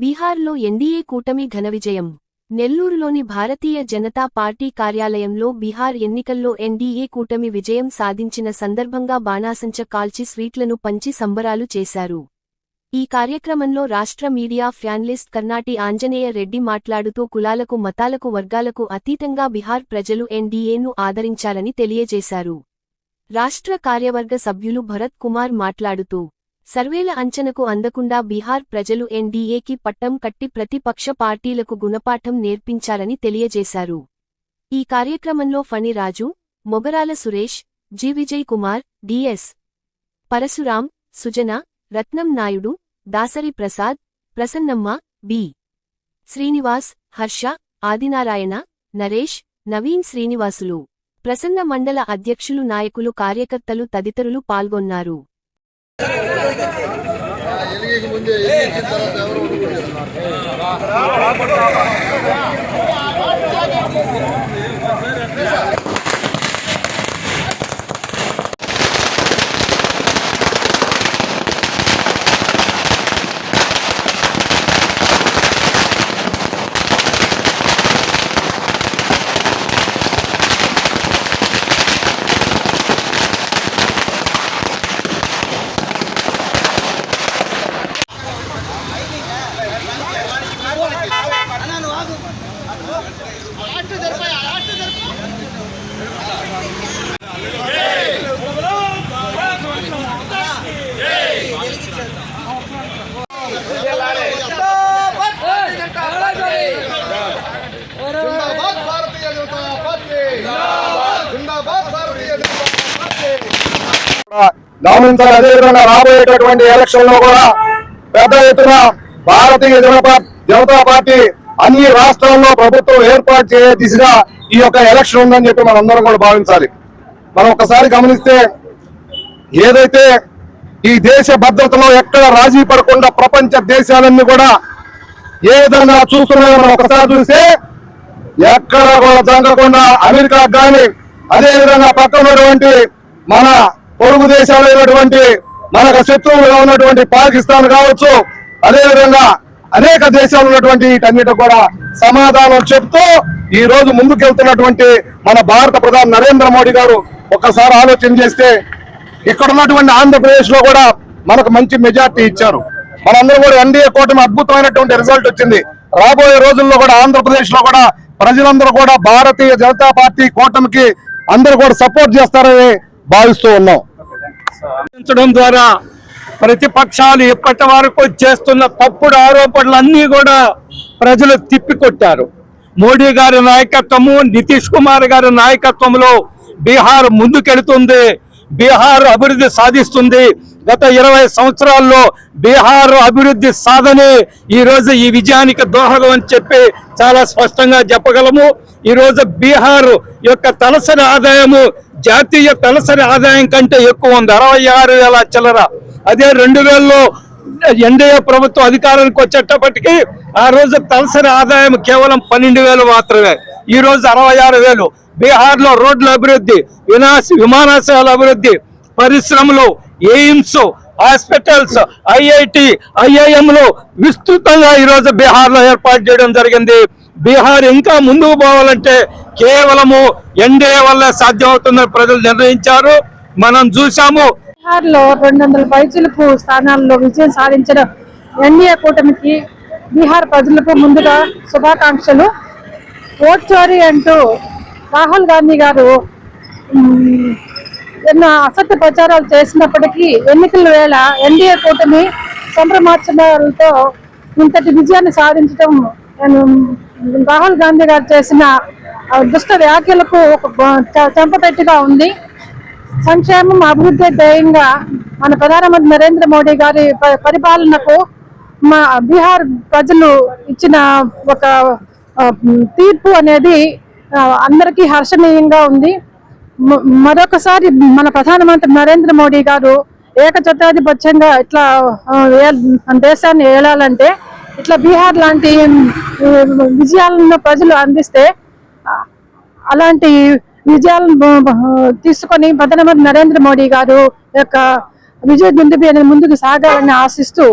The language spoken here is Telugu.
బీహార్లో ఎన్డీఏ కూటమి ఘన విజయం. నెల్లూరులోని భారతీయ జనతా పార్టీ కార్యాలయంలో బీహార్ ఎన్నికల్లో ఎన్డీఏ కూటమి విజయం సాధించిన సందర్భంగా బాణాసంచ కాల్చి స్వీట్లను పంచి సంబరాలు చేశారు. ఈ కార్యక్రమంలో రాష్ట్ర మీడియా ఫ్యాన్లిస్ట్ కర్నాటి ఆంజనేయ రెడ్డి మాట్లాడుతూ కులాలకు మతాలకు వర్గాలకు అతీతంగా బీహార్ ప్రజలు ఎన్డీఏను ఆదరించారని తెలియజేశారు. రాష్ట్ర కార్యవర్గ సభ్యులు భరత్ కుమార్ మాట్లాడుతూ సర్వేల అంచనకు అందకుండా బీహార్ ప్రజలు ఎన్డీఏకి పట్టం కట్టి ప్రతిపక్ష పార్టీలకు గుణపాఠం నేర్పించారని తెలియజేశారు. ఈ కార్యక్రమంలో Phaniraju Mogarala Suresh G Vijay Kumar DS Parashuram Sujana Ratnam Naidu Dasari Prasad Prasannamma B Srinivas Harsha Adinarayana Naresh Naveen Srinivasulu. Prasanna మండల అధ్యక్షులు నాయకులు కార్యకర్తలు తదితరులు పాల్గొన్నారు. ಮುಂದೆ గమనించాలి. అదేవిధంగా రాబోయేటటువంటి ఎలక్షన్లో కూడా పెద్ద ఎత్తున భారతీయ జనతా జనతా పార్టీ అన్ని రాష్ట్రాల్లో ప్రభుత్వం ఏర్పాటు చేయ దిశగా ఈ యొక్క ఎలక్షన్ ఉందని చెప్పి మనందరం కూడా భావించాలి. మనం ఒకసారి గమనిస్తే ఏదైతే ఈ దేశ భద్రతలో ఎక్కడ రాజీ పడకుండా ప్రపంచ దేశాలన్నీ కూడా ఏ విధంగా చూస్తున్నాయో మనం ఒకసారి చూస్తే ఎక్కడ కూడా జరగకుండా అమెరికా కానీ అదే విధంగా పక్కన ఉన్నటువంటి మన పొరుగు దేశాలైనటువంటి మనకు శత్రువులుగా ఉన్నటువంటి పాకిస్తాన్ కావచ్చు అదేవిధంగా అనేక దేశాలు ఉన్నటువంటి వీటన్నిటి కూడా సమాధానం చెప్తూ ఈ రోజు ముందుకెళ్తున్నటువంటి మన భారత ప్రధాని నరేంద్ర మోడీ గారు ఒక్కసారి ఆలోచన చేస్తే ఇక్కడ ఉన్నటువంటి ఆంధ్రప్రదేశ్లో కూడా మనకు మంచి మెజార్టీ ఇచ్చారు. మనందరూ కూడా ఎన్డీఏ కూటమి అద్భుతమైనటువంటి రిజల్ట్ వచ్చింది. రాబోయే రోజుల్లో కూడా ఆంధ్రప్రదేశ్లో కూడా ప్రజలందరూ కూడా భారతీయ జనతా పార్టీ కూటమికి అందరూ కూడా సపోర్ట్ చేస్తారని భావిస్తూ ఉన్నాం. ద్వారా ప్రతిపక్షాలు ఇప్పటి వరకు చేస్తున్న తప్పుడు ఆరోపణలన్నీ కూడా ప్రజలు తిప్పికొట్టారు. మోడీ గారి నాయకత్వము నితీష్ కుమార్ గారి నాయకత్వంలో బీహార్ ముందుకెళ్తుంది. బీహార్ అభివృద్ధి సాధిస్తుంది. గత ఇరవై సంవత్సరాల్లో బీహార్ అభివృద్ధి సాధనే ఈరోజు ఈ విజయానికి దోహదం అని చెప్పి చాలా స్పష్టంగా చెప్పగలము. ఈరోజు బీహార్ యొక్క తలసరి ఆదాయము జాతీయ తలసరి ఆదాయం కంటే ఎక్కువ ఉంది అరవై ఆరు వేల చిల్లర. అదే రెండు వేలలో ఎన్డీఏ ప్రభుత్వం అధికారానికి వచ్చేటప్పటికి ఆ రోజు తలసరి ఆదాయం కేవలం పన్నెండు వేలు మాత్రమే. ఈ రోజు అరవై ఆరు వేలు. బీహార్లో రోడ్ల అభివృద్ధి వినాశ విమానాశ్రయాల అభివృద్ధి పరిశ్రమలు ఎయిమ్స్ హాస్పిటల్స్ ఐఐటి ఐఐఎంలు విస్తృతంగా ఈరోజు బీహార్లో ఏర్పాటు చేయడం జరిగింది. బీహార్ ఇంకా ముందుకు పోవాలంటే కేవలము ఎన్డీఏ వల్ల సాధ్యమవుతుందని ప్రజలు నిర్ణయించారు. మనం చూసాము బీహార్లో రెండు వందల పైచులకు స్థానాల్లో విజయం సాధించడం ఎన్డీఏ కూటమికి బీహార్ ప్రజలకు ముందుగా శుభాకాంక్షలు. ఓట్ చోరీ అంటూ రాహుల్ గాంధీ గారు ఎన్నో అసత్య ప్రచారాలు చేసినప్పటికీ ఎన్నికల వేళ ఎన్డీఏ కూటమి సంప్రమార్చడాలతో ఇంతటి విజయాన్ని సాధించడం నేను రాహుల్ గాంధీ గారు చేసిన దుష్ట వ్యాఖ్యలకు ఒక చెంపపెట్టుగా ఉంది. సంక్షేమం అభివృద్ధి ధ్యేయంగా మన ప్రధానమంత్రి నరేంద్ర మోడీ గారి ప- పరిపాలనకు మా బీహార్ ప్రజలు ఇచ్చిన ఒక తీర్పు అనేది అందరికీ హర్షణీయంగా ఉంది. మరొకసారి మన ప్రధానమంత్రి నరేంద్ర మోడీ గారు ఏకఛత్రాధిపత్యంగా ఇట్లా ఏ- మన దేశాన్ని ఏలాలంటే ఇట్లా బీహార్ లాంటి విజయాలను ప్రజలు అందిస్తే అలాంటి విజయాలను తీసుకొని ప్రధానమంత్రి నరేంద్ర మోడీ గారు యొక్క విజయ దుందుబి అనేది ముందుకు సాగాలని ఆశిస్తూ